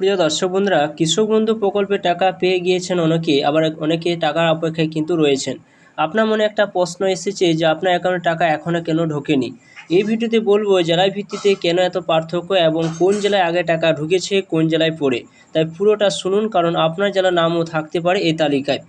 প্রিয় দর্শক বন্ধুরা, কৃষক বন্ধু প্রকল্পে টাকা পেয়ে গিয়েছেন অনেকে, আবার অনেকে টাকার অপেক্ষায় কিন্তু রয়েছেন। আপনার মনে একটা প্রশ্ন এসেছে যে আপনার অ্যাকাউন্টে টাকা এখনও কেন ঢোকেনি? এই ভিডিওতে বলব, জেলায় ভিত্তিতে কেন এত পার্থক্য এবং কোন জেলায় আগে টাকা ঢুকেছে, কোন জেলায় পড়ে? তাই পুরোটা শুনুন, কারণ আপনার জেলার নামও থাকতে পারে এই তালিকায়।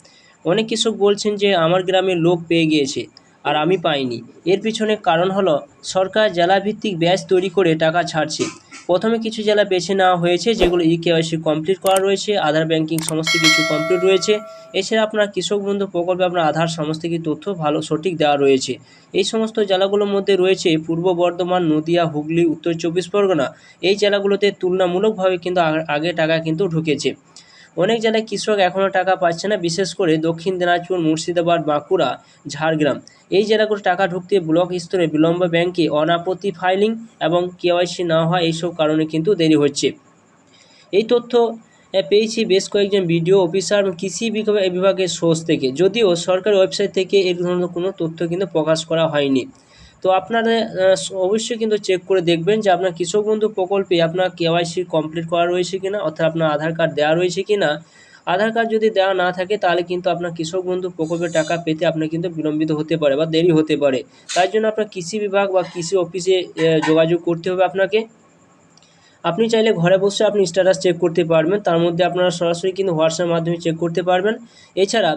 অনেক কৃষক বলছেন যে, আমার গ্রামে লোক পেয়ে গিয়েছে আর আমি পাইনি। এর পিছনে কারণ হলো, সরকার জেলাভিত্তিক ব্যাচ তৈরি করে টাকা ছাড়ছে। প্রথমে কিছু জেলা বেছে নেওয়া হয়েছে, যেগুলো ই কেওয়াইসি কমপ্লিট করা রয়েছে আধার ব্যাংকিং সমস্ত কিছু কমপ্লিট রয়েছে। এছাড়া আপনার কৃষক বন্ধু প্রকল্পে আপনার আধার সমস্ত কিছু তথ্য ভালো, সঠিক দেওয়া রয়েছে। এই সমস্ত জেলাগুলোর মধ্যে রয়েছে পূর্ব বর্ধমান, নদিয়া, হুগলি, উত্তর চব্বিশ পরগনা। এই জেলাগুলোতে তুলনামূলকভাবে কিন্তু আগ- টাকা কিন্তু ঢুকেছে। অনেক জেলায় কৃষক এখনও টাকা পাচ্ছে না, বিশেষ করে দক্ষিণ দিনাজপুর, মুর্শিদাবাদ, বাঁকুড়া, ঝাড়গ্রাম। এই জেলাগুলো টাকা ঢুকতে ব্লক স্তরে বিলম্ব ব্যাংকে অনাপত্তি ফাইলিং এবং কেওয়াইসি না হওয়া এইসব কারণে কিন্তু দেরি হচ্ছে। এই তথ্য পেয়েছি বেশ কয়েকজন ভিডিও অফিসার কৃষি বিভাগের সোর্স থেকে। যদিও সরকারি ওয়েবসাইট থেকে এই ধরনের কোনো তথ্য কিন্তু প্রকাশ করা হয়নি। তো আপনারা অবশ্যই কিন্তু চেক করে দেখবেন যে আপনার কৃষক বন্ধু প্রকল্পে আপনার কেওয়াইসি কমপ্লিট করা রয়েছে কিনা, অর্থাৎ আপনার আধার কার্ড দেওয়া রয়েছে কিনা। আধার কার্ড যদি দেওয়া না থাকে, তাহলে কিন্তু আপনার কৃষক বন্ধু প্রকল্পের টাকা পেতে আপনার কিন্তু বিলম্বিত হতে পারে বা দেরি হতে পারে। তাই জন্য আপনার কৃষি বিভাগ বা কৃষি অফিসে যোগাযোগ করতে হবে আপনাকে। আপনি চাইলে ঘরে বসে আপনি স্ট্যাটাস চেক করতে পারবেন। তার মধ্যে আপনারা সরাসরি কিন্তু হোয়াটসঅ্যাপ মাধ্যমে চেক করতে পারবেন। এছাড়া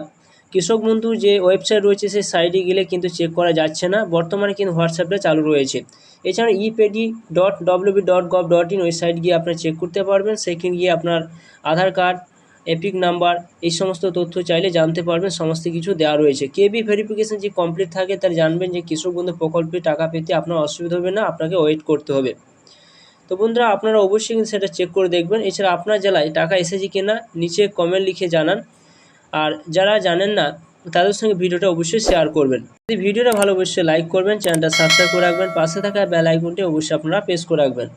কৃষক বন্ধু যে ওয়েবসাইট রয়েছে সেই সাইটে গেলে কিন্তু চেক করা যাচ্ছে না। বর্তমানে কিন্তু হোয়াটসঅ্যাপটা চালু রয়েছে। এছাড়া ইপেডি dot WB dot gov dot in ওই সাইট গিয়ে আপনারা চেক করতে পারবেন। সেখানে গিয়ে আপনার আধার কার্ড এপিক নাম্বার এই সমস্ত তথ্য চাইলে জানতে পারবেন। সমস্ত কিছু দেওয়া রয়েছে। কেবি ভেরিফিকেশন যে কমপ্লিট থাকে তার জানবেন যে কৃষক বন্ধু প্রকল্পে টাকা পেতে আপনার অসুবিধা হবে না, আপনাকে ওয়েট করতে হবে। তো বন্ধুরা, আপনারা অবশ্যই সেটা চেক করে দেখবেন। এছাড়া আপনার জেলায় টাকা এসেছে কি না নিচে কমেন্ট লিখে জানান। আর যারা জানেন না, তাদের সঙ্গে ভিডিওটা অবশ্যই শেয়ার করবেন। যদি ভিডিওটা ভালো, অবশ্যই লাইক করবেন চ্যানেলটা সাবস্ক্রাইব করে রাখবেন, পাশে থাকা বেল আইকনটি অবশ্যই আপনারা প্রেস করে রাখবেন।